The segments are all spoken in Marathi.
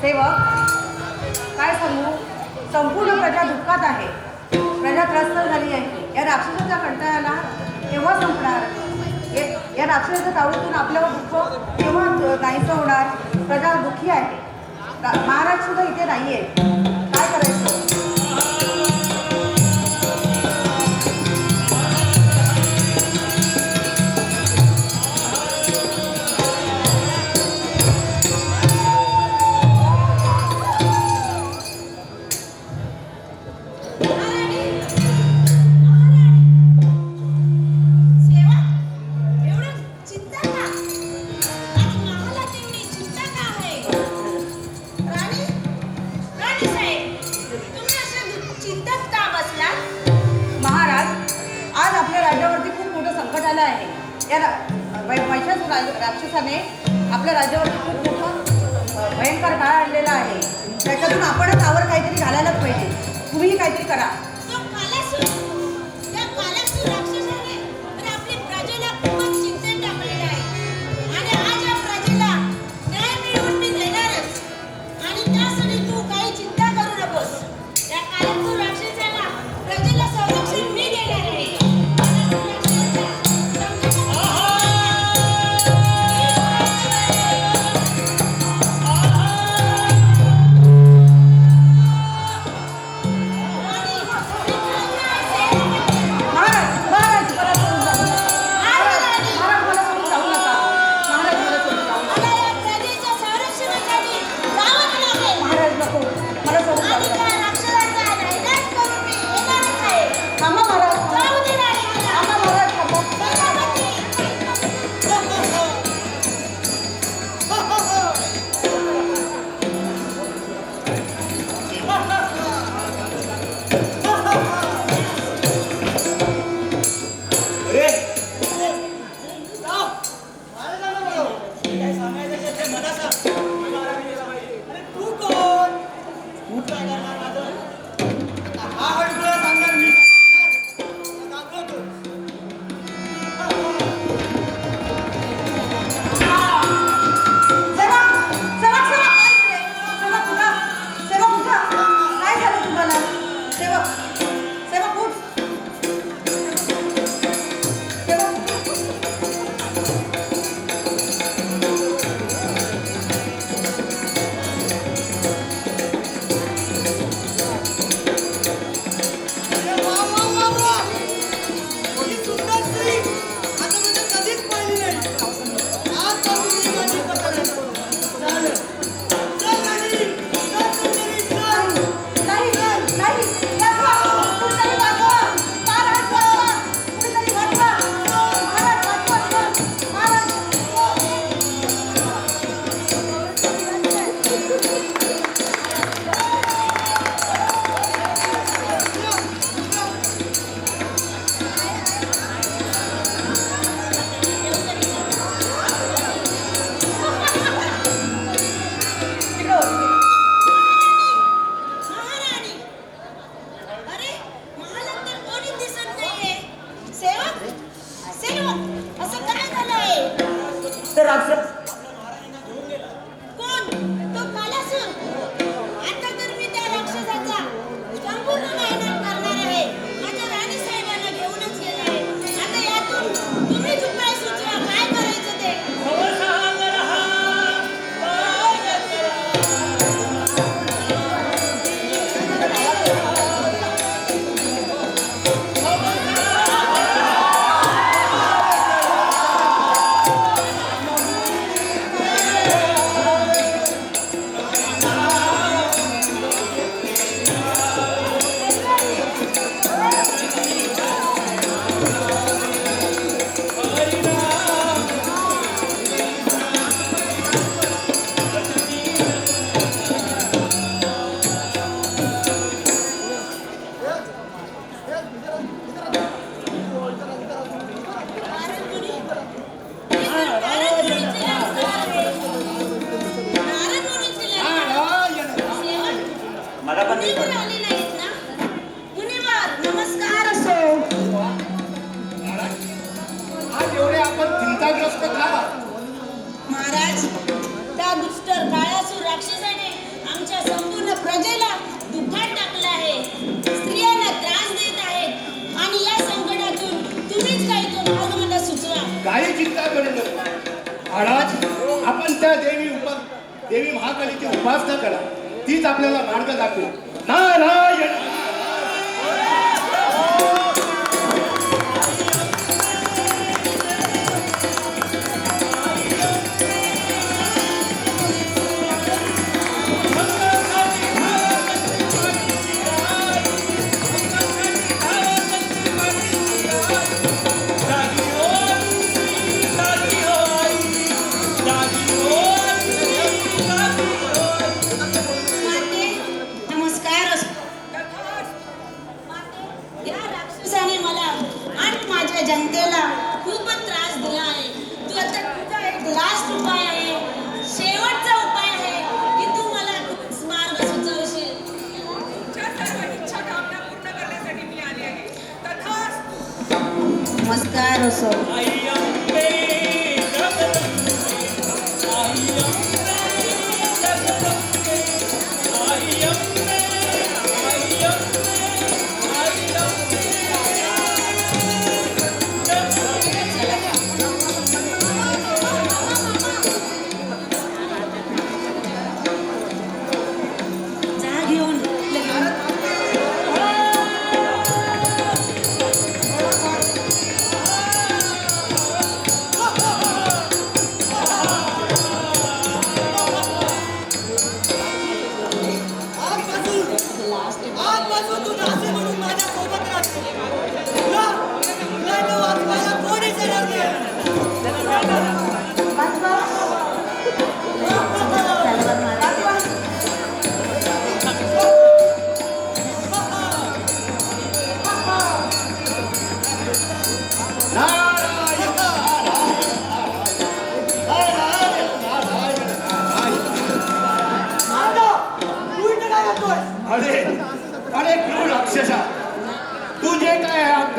सेवक काय सांगू? संपूर्ण प्रजा दुःखात आहे. प्रजा त्रस्त झाली आहे. या राक्षसाच्या कंटाळ्याला केव्हा संपणार? या राक्षसाच्या तावडीतून आपल्यावर दुःख केव्हा नाहीसं होणार? प्रजा दुःखी आहे. महाराज सुद्धा इथे नाही आहे आहे. या रा- राज- राक्षसाने आपल्या राज्यावरती खूप मोठं भयंकर काळ आणलेला आहे. त्याच्यातून आपणच आवर काहीतरी घालायलाच पाहिजे. Stay up. রাত্রে काही चिंता करू नको महाराज आपण त्या देवी उपा देवी महाकालीची उपासना करा. तीच आपल्याला मार्ग दाखवू नारायण! माझ्या जनतेला खूपच त्रास दिला आहे. तू आता तुझा एक लास्ट उपाय आहे. शेवटचा उपाय आहे की तू मला मार्ग सुचवशील तुमच्या सर्व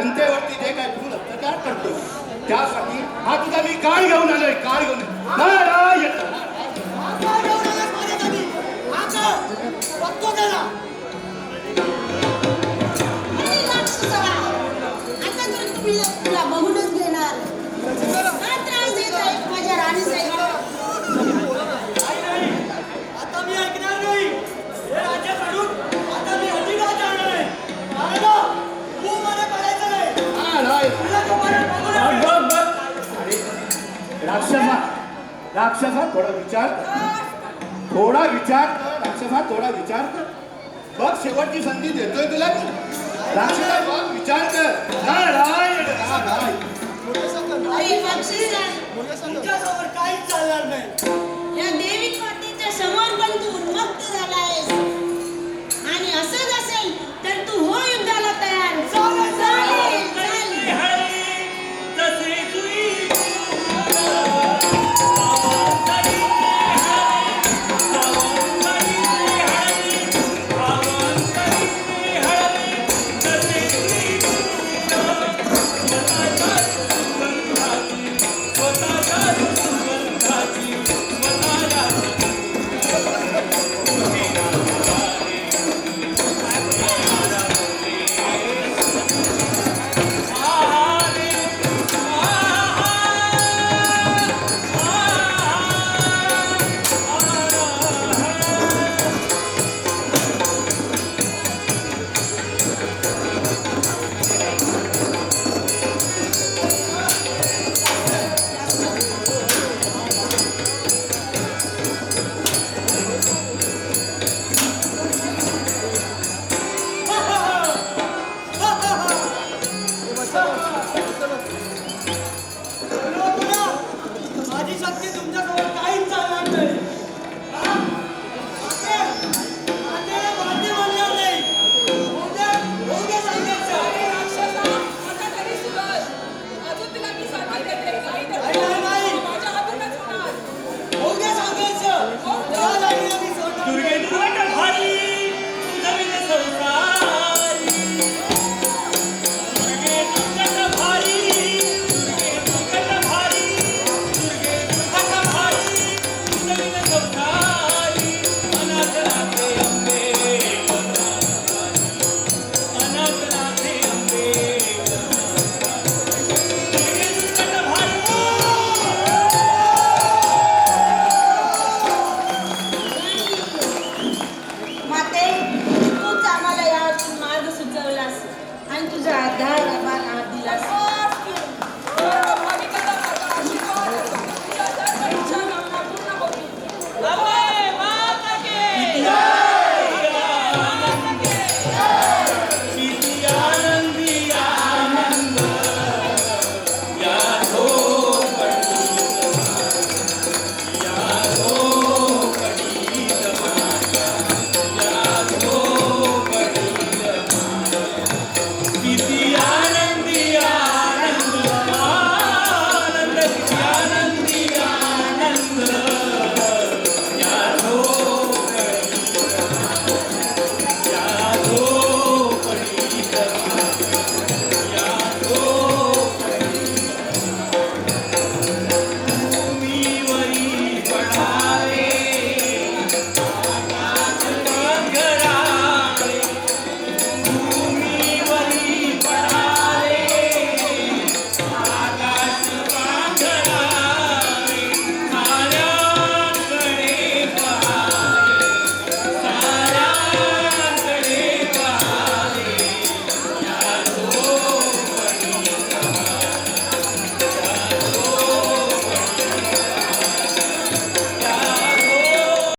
काय जे काय क्रूर अत्याचार करतो त्यासाठी हा तुझा मी काय घेऊन आलोय काय घेऊन. नारायण! राक्षसा थोडा विचार कर. थोडा विचार कर राक्षसा थोडा विचार कर. बघ शेवटची संधी देतोय तुला राक्षसा बघ विचार कर. नारायण. नारायण तुझ्यासमोर काहीच चालणार नाही. या देवी मातेच्या समान पण तू उन्मत्त झाला आणि असं